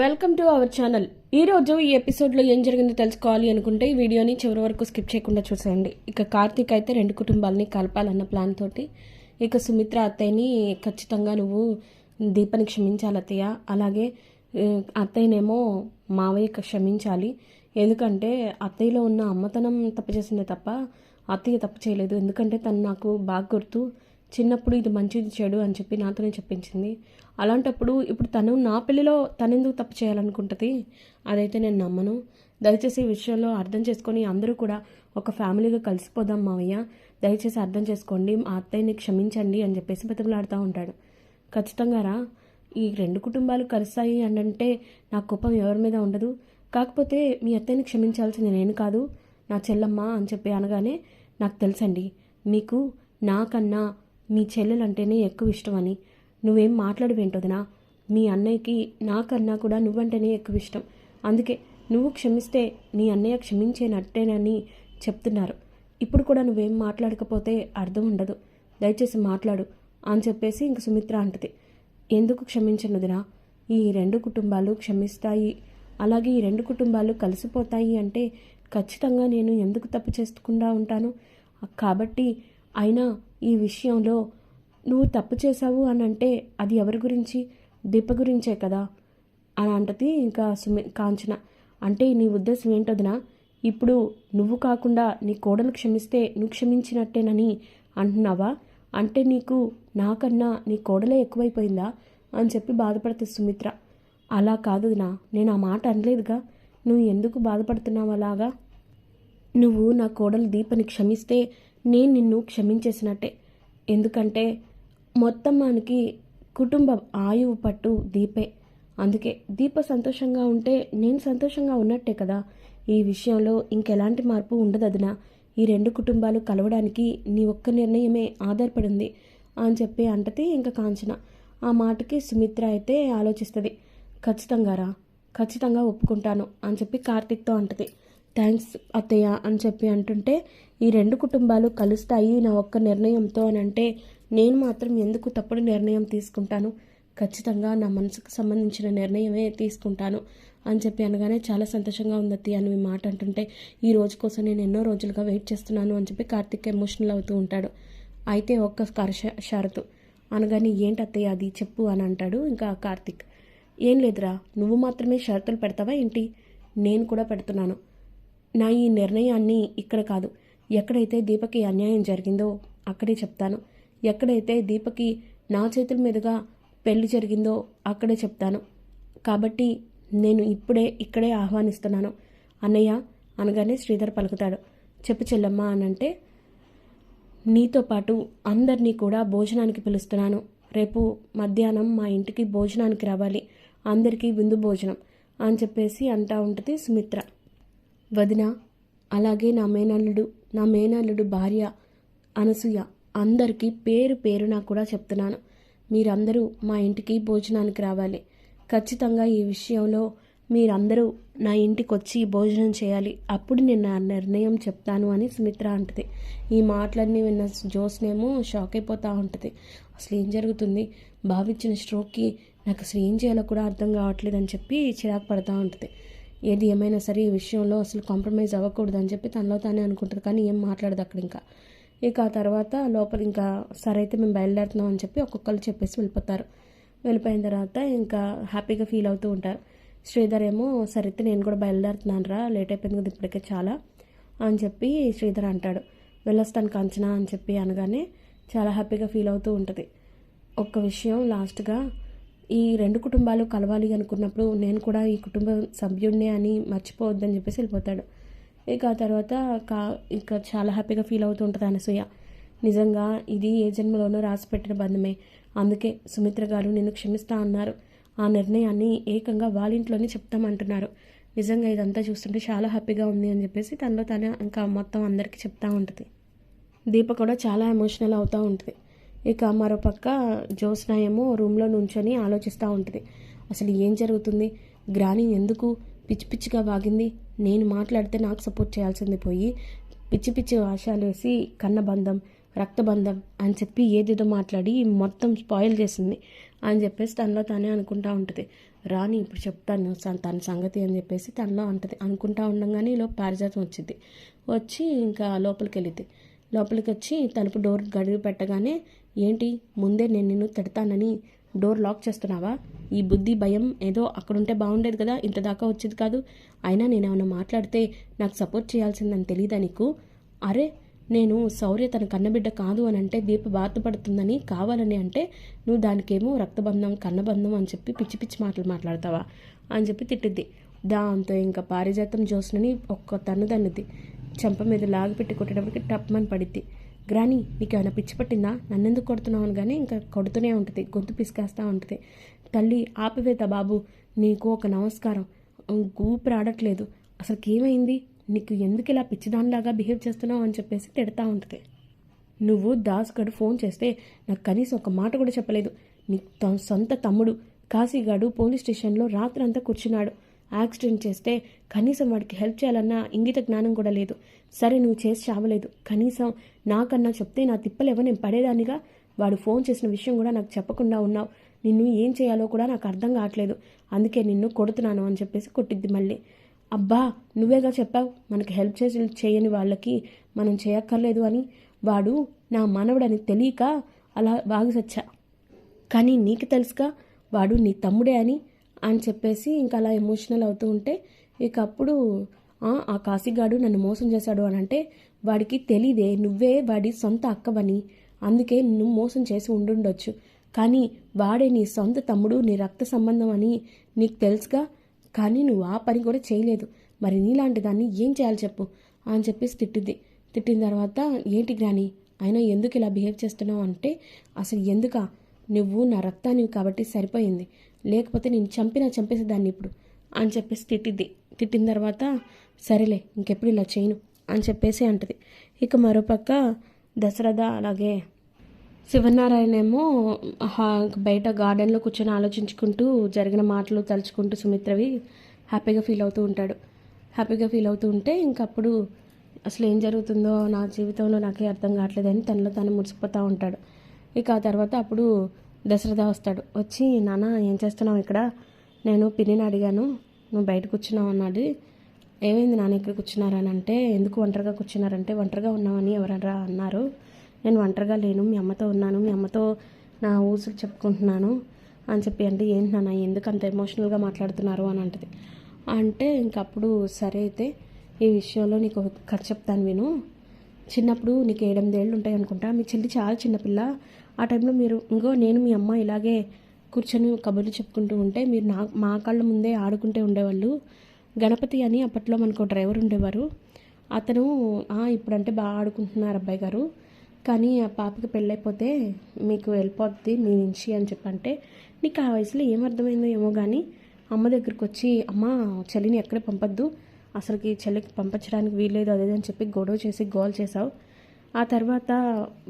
Welcome to our channel. ఈ రోజు ఈ ఎపిసోడ్లో ఏం జరిగిందో తెలుసుకోవాలి అనుకుంటే ఈ వీడియోని చివరి వరకు స్కిప్ చేయకుండా చూసేయండి. ఇక కార్తీక్ అయితే రెండు కుటుంబాలని కలపాలన్న ప్లాన్ తోటి ఇక సుమిత్ర అత్తయ్యని ఖచ్చితంగా నువ్వు దీపని క్షమించాలి అత్తయ్య. అలాగే అత్తయ్యనేమో మావయ్య క్షమించాలి. ఎందుకంటే అత్తయ్యలో ఉన్న అమ్మతనం తప్పు చేసిందే తప్ప అత్తయ్య తప్పు చేయలేదు. ఎందుకంటే తను నాకు బాగా గుర్తు. చిన్నప్పుడు ఇది మంచిది చెడు అని చెప్పి నాతోనే చెప్పించింది. అలాంటప్పుడు ఇప్పుడు తను నా పెళ్ళిలో తనెందుకు తప్పు చేయాలనుకుంటుంది? అదైతే నేను నమ్మను. దయచేసి ఈ విషయంలో అర్థం చేసుకొని అందరూ కూడా ఒక ఫ్యామిలీగా కలిసిపోదాం మావయ్య. దయచేసి అర్థం చేసుకోండి. మా అత్తయ్యని క్షమించండి అని చెప్పేసి బతిమలాడుతూ ఉంటాడు. ఖచ్చితంగా రా. ఈ రెండు కుటుంబాలు కలిసాయి అని అంటే నా కోపం ఎవరి మీద ఉండదు. కాకపోతే మీ అత్తయ్యని క్షమించాల్సింది నేను కాదు. నా చెల్లమ్మ అని చెప్పి అనగానే నాకు తెలుసండి. మీకు నాకన్నా మీ చెల్లెలంటేనే ఎక్కువ ఇష్టమని నువ్వేం మాట్లాడవేంటోదినా మీ అన్నయ్యకి నాకన్నా కూడా నువ్వంటేనే ఎక్కువ ఇష్టం. అందుకే నువ్వు క్షమిస్తే నీ అన్నయ్య క్షమించేనట్టేనని చెప్తున్నారు. ఇప్పుడు కూడా నువ్వేం మాట్లాడకపోతే అర్థం ఉండదు. దయచేసి మాట్లాడు అని చెప్పేసి ఇంక సుమిత్ర అంటది. ఎందుకు క్షమించనుదినా ఈ రెండు కుటుంబాలు క్షమిస్తాయి. అలాగే ఈ రెండు కుటుంబాలు కలిసిపోతాయి అంటే ఖచ్చితంగా నేను ఎందుకు తప్పు చేసుకుండా ఉంటాను? కాబట్టి అయినా ఈ విషయంలో నువ్వు తప్పు చేశావు అని అంటే అది ఎవరి గురించి? దీప గురించే కదా అని అంటది ఇంకా సుమి కాంచన. అంటే నీ ఉద్దేశం ఏంటోదినా? ఇప్పుడు నువ్వు కాకుండా నీ కోడలు క్షమిస్తే నువ్వు క్షమించినట్టేనని అంటున్నావా? అంటే నీకు నాకన్నా నీ కోడలే ఎక్కువైపోయిందా అని చెప్పి బాధపడుతుంది సుమిత్ర. అలా కాదు నా నేను ఆ మాట అనలేదుగా. నువ్వు ఎందుకు బాధపడుతున్నావు అలాగా? నువ్వు నా కోడలు దీపని క్షమిస్తే నేను నిన్ను క్షమించేసినట్టే. ఎందుకంటే మొత్తం మనకి కుటుంబ ఆయువు పట్టు దీపే. అందుకే దీప సంతోషంగా ఉంటే నేను సంతోషంగా ఉన్నట్టే కదా. ఈ విషయంలో ఇంకెలాంటి మార్పు ఉండదదినా. ఈ రెండు కుటుంబాలు కలవడానికి నీ ఒక్క నిర్ణయమే ఆధారపడింది అని చెప్పి అంటది ఇంకా కాంచన. ఆ మాటకి సుమిత్ర అయితే ఆలోచిస్తుంది. ఖచ్చితంగా రా ఖచ్చితంగా ఒప్పుకుంటాను అని చెప్పి కార్తిక్తో అంటది. థ్యాంక్స్ అత్తయ్య అని చెప్పి అంటుంటే ఈ రెండు కుటుంబాలు కలుస్తాయి నా ఒక్క నిర్ణయంతో అని అంటే నేను మాత్రం ఎందుకు తప్పుడు నిర్ణయం తీసుకుంటాను? ఖచ్చితంగా నా మనసుకు సంబంధించిన నిర్ణయమే తీసుకుంటాను అని చెప్పి అనగానే చాలా సంతోషంగా ఉందత్తి అని మీ మాట అంటుంటే ఈ రోజు కోసం నేను ఎన్నో రోజులుగా వెయిట్ చేస్తున్నాను అని చెప్పి కార్తిక్ ఎమోషనల్ అవుతూ ఉంటాడు. అయితే ఒక్క స్కర్ష షరతు. అనగానే ఏంటి అత్తయ్య అది చెప్పు అని అంటాడు ఇంకా కార్తిక్. ఏం లేదురా నువ్వు మాత్రమే షరతులు పెడతావా ఏంటి? నేను కూడా పెడుతున్నాను. నా ఈ నిర్ణయాన్ని ఇక్కడ కాదు ఎక్కడైతే దీపకి అన్యాయం జరిగిందో అక్కడే చెప్తాను. ఎక్కడైతే దీపకి నా చేతుల మీదుగా పెళ్ళి జరిగిందో అక్కడే చెప్తాను. కాబట్టి నేను ఇప్పుడే ఇక్కడే ఆహ్వానిస్తున్నాను. అన్నయ్య అనగానే శ్రీధర్ పలుకుతాడు. చెప్పు చెల్లమ్మ అనంటే నీతో పాటు అందరినీ కూడా భోజనానికి పిలుస్తున్నాను. రేపు మధ్యాహ్నం మా ఇంటికి భోజనానికి రావాలి. అందరికీ విందు భోజనం అని చెప్పేసి అంటా ఉంటుంది సుమిత్ర. వదిన అలాగే నా మేనల్లుడు నా మేనల్లుడు భార్య అనసూయ. అందరికీ పేరు పేరున కూడా చెప్తున్నాను. మీరందరూ మా ఇంటికి భోజనానికి రావాలి. ఖచ్చితంగా ఈ విషయంలో మీరందరూ నా ఇంటికి వచ్చి భోజనం చేయాలి. అప్పుడు నేను నా నిర్ణయం చెప్తాను అని సుమిత్ర అంటది. ఈ మాటలన్నీ విన్న జోస్నేమో షాక్ అయిపోతూ ఉంటుంది. అసలు ఏం జరుగుతుంది? భావించిన స్ట్రోక్కి నాకు అసలు ఏం చేయాలో కూడా అర్థం కావట్లేదు అని చెప్పి చిరాకు పడుతూ ఉంటుంది. ఏది ఏమైనా సరే ఈ విషయంలో అసలు కాంప్రమైజ్ అవ్వకూడదు అని చెప్పి తనలో తానే అనుకుంటుంది కానీ ఏం మాట్లాడదు అక్కడ ఇంకా ఇక ఆ తర్వాత లోపల ఇంకా సరే అయితే మేము బయలుదేరుతున్నాం అని చెప్పి ఒక్కొక్కరు చెప్పేసి వెళ్ళిపోతారు. వెళ్ళిపోయిన తర్వాత ఇంకా హ్యాపీగా ఫీల్ అవుతూ ఉంటారు. శ్రీధర్ ఏమో సరే అయితే నేను కూడా బయలుదేరుతున్నాను రా లేట్ అయిపోయింది కదా ఇప్పటికే చాలా అని చెప్పి శ్రీధర్ అంటాడు. వెళ్ళొస్తాను కంచనా అని చెప్పి అనగానే చాలా హ్యాపీగా ఫీల్ అవుతూ ఉంటుంది. ఒక్క విషయం లాస్ట్గా ఈ రెండు కుటుంబాలు కలవాలి అనుకున్నప్పుడు నేను కూడా ఈ కుటుంబ సభ్యుడినే అని మర్చిపోవద్దని చెప్పేసి వెళ్ళిపోతాడు. ఇక ఆ తర్వాత కా ఇక చాలా హ్యాపీగా ఫీల్ అవుతూ ఉంటుంది అనసూయ నిజంగా ఇది ఏ జన్మలోనో రాసి పెట్టిన బంధమే. అందుకే సుమిత్ర గారు నిన్ను క్షమిస్తా అన్నారు. ఆ నిర్ణయాన్ని ఏకంగా వాళ్ళ ఇంట్లోనే చెప్తామంటున్నారు. నిజంగా ఇదంతా చూస్తుంటే చాలా హ్యాపీగా ఉంది అని చెప్పేసి తనలో తన ఇంకా మొత్తం అందరికీ చెప్తా ఉంటుంది. దీప కూడా చాలా ఎమోషనల్ అవుతూ ఉంటుంది. ఇక మరోపక్క జ్యోత్స్న ఏమో రూమ్లో నుంచొని ఆలోచిస్తూ ఉంటుంది. అసలు ఏం జరుగుతుంది? గ్రాని ఎందుకు పిచ్చి పిచ్చిగా వాగింది? నేను మాట్లాడితే నాకు సపోర్ట్ చేయాల్సింది పోయి పిచ్చి పిచ్చి ఆశాలు వేసి కన్నబంధం రక్తబంధం అని చెప్పి ఏదేదో మాట్లాడి మొత్తం స్పాయిల్ చేసింది అని చెప్పేసి తనలో తానే అనుకుంటా ఉంటుంది. రాని ఇప్పుడు చెప్తాను తన సంగతి అని చెప్పేసి తనలో అంటది అనుకుంటా ఉండగానే ఈలో పారిజాతం వచ్చింది. వచ్చి ఇంకా లోపలికి వెళ్ళింది. లోపలికి వచ్చి తలుపు డోర్ గడివి పెట్టగానే ఏంటి? ముందే నేను నిన్ను తిడతానని డోర్ లాక్ చేస్తున్నావా? ఈ బుద్ధి భయం ఏదో అక్కడుంటే బాగుండేది కదా ఇంత దాకా వచ్చేది కాదు. అయినా నేను ఏమైనా మాట్లాడితే నాకు సపోర్ట్ చేయాల్సిందని తెలియదా నీకు? అరే నేను శౌర్య తన కన్నబిడ్డ కాదు అని అంటే దీప బాధపడుతుందని కావాలని అంటే నువ్వు దానికేమో రక్తబంధం కన్నబంధం అని చెప్పి పిచ్చి పిచ్చి మాటలు మాట్లాడతావా? అని చెప్పి తిట్టిద్ది. దాంతో ఇంకా పారిజాతం జోస్నని ఒక్క తన్ను తన్నుద్ది. చెంప మీద లాగి పెట్టి కొట్టేటప్పటికి టప్మని పడిద్ది. గ్రాని నీకేమైనా పిచ్చి పట్టిందా? నన్నెందుకు కొడుతున్నావు అని కానీ ఇంకా కొడుతూనే ఉంటుంది గొంతు పిసికేస్తూ ఉంటుంది. తల్లి ఆపివేత బాబు నీకు ఒక నమస్కారం. ఊపిరి ఆడట్లేదు అసలుకి ఏమైంది నీకు ఎందుకు ఇలా పిచ్చిదానిలాగా బిహేవ్ చేస్తున్నావు అని చెప్పేసి తిడతా ఉంటుంది. నువ్వు దాస్ గడు ఫోన్ చేస్తే నాకు కనీసం ఒక మాట కూడా చెప్పలేదు. నీ సొంత తమ్ముడు కాశీగాడు పోలీస్ స్టేషన్లో రాత్రంతా కూర్చున్నాడు. యాక్సిడెంట్ చేస్తే కనీసం వాడికి హెల్ప్ చేయాలన్న ఇంగిత జ్ఞానం కూడా లేదు. సరే నువ్వు చేసి చావలేదు. కనీసం నాకన్నా చెప్తే నా తిప్పలేవో నేను పడేదానిగా? వాడు ఫోన్ చేసిన విషయం కూడా నాకు చెప్పకుండా ఉన్నావు. నిన్ను ఏం చేయాలో కూడా నాకు అర్థం కావట్లేదు. అందుకే నిన్ను కొడుతున్నాను అని చెప్పేసి కొట్టిద్ది మళ్ళీ. అబ్బా నువ్వేగా చెప్పావు? మనకి హెల్ప్ చేసి చేయని వాళ్ళకి మనం చేయక్కర్లేదు అని. వాడు నా మనవడని తెలియక అలా బాగా సచ్చా. కానీ నీకు తెలుసుగా వాడు నీ తమ్ముడే అని అని చెప్పేసి ఇంకా అలా ఎమోషనల్ అవుతూ ఉంటే ఇక అప్పుడు "ఆ, కాశీగాడు నన్ను మోసం చేశాడు అని అంటే వాడికి తెలీదే నువ్వే వాడి సొంత అక్కవని. అందుకే నువ్వు మోసం చేసి ఉండుండొచ్చు. కానీ వాడే నీ సొంత తమ్ముడు నీ రక్త సంబంధం అని నీకు తెలుసుగా? కానీ నువ్వు ఆ పని కూడా చేయలేదు. మరి నీలాంటి దాన్ని ఏం చేయాలి చెప్పు అని చెప్పేసి తిట్టింది తిట్టిన తర్వాత ఏంటి గ్రాని అయినా ఎందుకు ఇలా బిహేవ్ చేస్తున్నావు? అంటే అసలు ఎందుకా? నువ్వు నా రక్తానివి కాబట్టి సరిపోయింది. లేకపోతే నేను చంపినా చంపేసేదాన్ని ఇప్పుడు. అని చెప్పేసి తిట్టిద్ది. తిట్టిన తర్వాత సరేలే ఇంకెప్పుడు ఇలా చేయను అని చెప్పేసి అంటది. ఇక మరోపక్క దశరథ అలాగే శివనారాయణ ఏమో హా- బయట గార్డెన్లో కూర్చొని ఆలోచించుకుంటూ జరిగిన మాటలు తలుచుకుంటూ సుమిత్రవి హ్యాపీగా ఫీల్ అవుతూ ఉంటాడు. హ్యాపీగా ఫీల్ అవుతూ ఉంటే ఇంకప్పుడు అసలు ఏం జరుగుతుందో నా జీవితంలో నాకే అర్థం కావట్లేదని తనలో తను మురిసిపోతూ ఉంటాడు. ఇక ఆ తర్వాత అప్పుడు దశరథ వస్తాడు. వచ్చి నాన్న ఏం చేస్తున్నావు ఇక్కడ? నేను పిన్నిని అడిగాను. నువ్వు బయట కూర్చున్నావు అన్నాడు. ఏమైంది నాన్న ఇక్కడ కూర్చున్నారని అంటే ఎందుకు ఒంటరిగా కూర్చున్నారంటే ఒంటరిగా ఉన్నామని ఎవరరా అన్నారు. నేను ఒంటరిగా లేను. మీ అమ్మతో ఉన్నాను. మీ అమ్మతో నా ఊసులు చెప్పుకుంటున్నాను. అని చెప్పి అంటే ఏంటి నాన్న ఎందుకు అంత ఎమోషనల్గా మాట్లాడుతున్నారు? అని అంటది. అంటే ఇంకప్పుడు సరే అయితే ఈ విషయంలో నీకు కథ చెప్తాను విను. చిన్నప్పుడు నీకు ఏడెనిమిదేళ్ళు ఉంటాయి అనుకుంటా మీ చెల్లి చాలా చిన్నపిల్ల. ఆ టైంలో మీరు ఇంకో నేను మీ అమ్మ ఇలాగే కూర్చొని కబుర్లు చెప్పుకుంటూ ఉంటే మీరు నా మా కాళ్ళ ముందే ఆడుకుంటే ఉండేవాళ్ళు. గణపతి అని అప్పట్లో మనకు ఒక డ్రైవర్ ఉండేవారు. అతను ఇప్పుడంటే బాగా ఆడుకుంటున్నారు అబ్బాయి గారు. కానీ ఆ పాపకి పెళ్ళైపోతే మీకు వెళ్ళిపోద్ది మీ నుంచి అని చెప్పంటే నీకు ఆ వయసులో ఏం అర్థమైందో ఏమో కానీ అమ్మ దగ్గరికి వచ్చి అమ్మ చెల్లిని ఎక్కడ పంపద్దు. అసలుకి చెల్లికి పంపించడానికి వీల్లేదు అదేదని చెప్పి గొడవ చేసి గోల్ చేసావు ఆ తర్వాత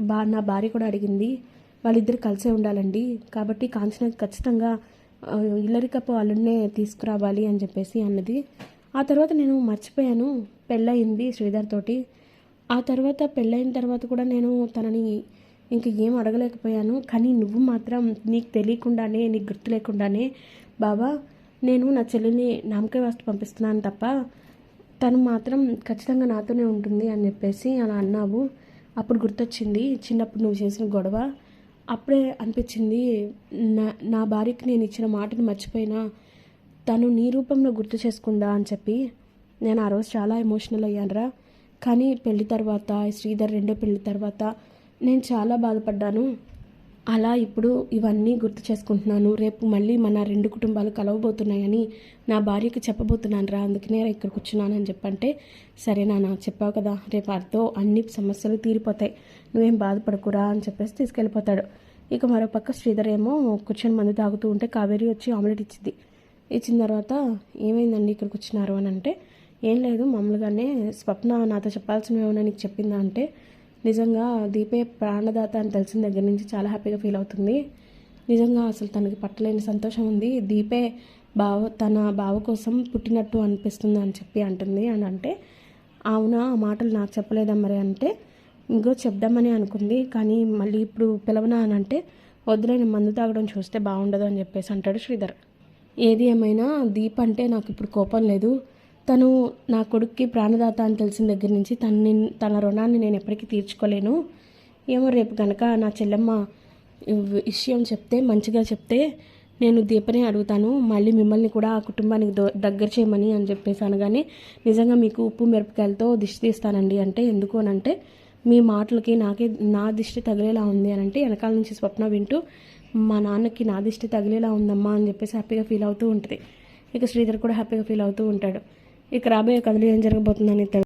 బా నా భార్య కూడా అడిగింది వాళ్ళిద్దరు కలిసే ఉండాలండి. కాబట్టి కాంచన ఖచ్చితంగా ఇల్లరికపు అల్లుడినే తీసుకురావాలి అని చెప్పేసి అన్నది. ఆ తర్వాత నేను మర్చిపోయాను. పెళ్ళయింది శ్రీధర్ తోటి. ఆ తర్వాత పెళ్ళైన తర్వాత కూడా నేను తనని ఇంక ఏం అడగలేకపోయాను. కానీ నువ్వు మాత్రం నీకు తెలియకుండానే నీకు గుర్తు లేకుండానే బాబా నేను నా చెల్లిని నామకే వాస్తు పంపిస్తున్నాను తప్ప తను మాత్రం ఖచ్చితంగా నాతోనే ఉంటుంది అని చెప్పేసి అలా అన్నావు. అప్పుడు గుర్తొచ్చింది చిన్నప్పుడు నువ్వు చేసిన గొడవ అప్పుడే అనిపించింది నా నా భార్యకి నేను ఇచ్చిన మాటను మర్చిపోయినా తను నీ రూపంలో గుర్తు చేసుకుందా అని చెప్పి నేను ఆ రోజు చాలా ఎమోషనల్ అయ్యానురా. కానీ పెళ్ళి తర్వాత శ్రీధర్ రెండో పెళ్ళి తర్వాత నేను చాలా బాధపడ్డాను. అలా ఇప్పుడు ఇవన్నీ గుర్తు చేసుకుంటున్నాను. రేపు మళ్ళీ మన రెండు కుటుంబాలు కలవబోతున్నాయని నా భార్యకి చెప్పబోతున్నాను రా అందుకనే ఇక్కడ కూర్చున్నానని చెప్పంటే సరే నాన్న చెప్పావు కదా రేపు అర్థం అన్ని సమస్యలు తీరిపోతాయి. నువ్వేం బాధపడకురా అని చెప్పేసి తీసుకెళ్ళిపోతాడు. ఇక మరో పక్క శ్రీధర్ ఏమో కూర్చొని మందు తాగుతూ ఉంటే కావేరి వచ్చి ఆమ్లెట్ ఇచ్చింది. ఇచ్చిన తర్వాత ఏమైందండి ఇక్కడ కూర్చున్నారు అని అంటే ఏం లేదు మామూలుగానే స్వప్న నాతో చెప్పాల్సినవి ఏమైనా నీకు చెప్పిందా అంటే నిజంగా దీపే ప్రాణదాత అని తెలిసిన దగ్గర నుంచి చాలా హ్యాపీగా ఫీల్ అవుతుంది. నిజంగా అసలు తనకి పట్టలేని సంతోషం ఉంది. దీపే బావ తన బావ కోసం పుట్టినట్టు అనిపిస్తుంది అని చెప్పి అంటుంది. అని అంటే అవునా ఆ మాటలు నాకు చెప్పలేదా మరి అంటే ఇంకో చెప్దామని అనుకుంది. కానీ మళ్ళీ ఇప్పుడు పిలవనా అని అంటే వద్దులే మందు తాగడం చూస్తే బాగుండదు అని చెప్పేసి అంటాడు శ్రీధర్. ఏది ఏమైనా దీప్ అంటే నాకు ఇప్పుడు కోపం లేదు. తను నా కొడుక్కి ప్రాణదాత అని తెలిసిన దగ్గర నుంచి తన్ని తన రుణాన్ని నేను ఎప్పటికీ తీర్చుకోలేను. ఏమో రేపు కనుక నా చెల్లెమ్మ విషయం చెప్తే మంచిగా చెప్తే నేను దీపనే అడుగుతాను. మళ్ళీ మిమ్మల్ని కూడా ఆ కుటుంబానికి దో దగ్గర చేయమని అని చెప్పేసి అనగానే నిజంగా మీకు ఉప్పు మిరపకాయలతో దిష్టి తీస్తానండి అంటే ఎందుకు అని అంటే మీ మాటలకి నాకే నా దిష్టి తగిలేలా ఉంది అని అంటే వెనకాల నుంచి స్వప్న వింటూ మా నాన్నకి నా దిష్టి తగిలేలా ఉందమ్మా అని చెప్పేసి హ్యాపీగా ఫీల్ అవుతూ ఉంటుంది. ఇక శ్రీధర్ కూడా హ్యాపీగా ఫీల్ అవుతూ ఉంటాడు. ఇక రాబోయే కథలు ఏం జరగబోతుందని తెలు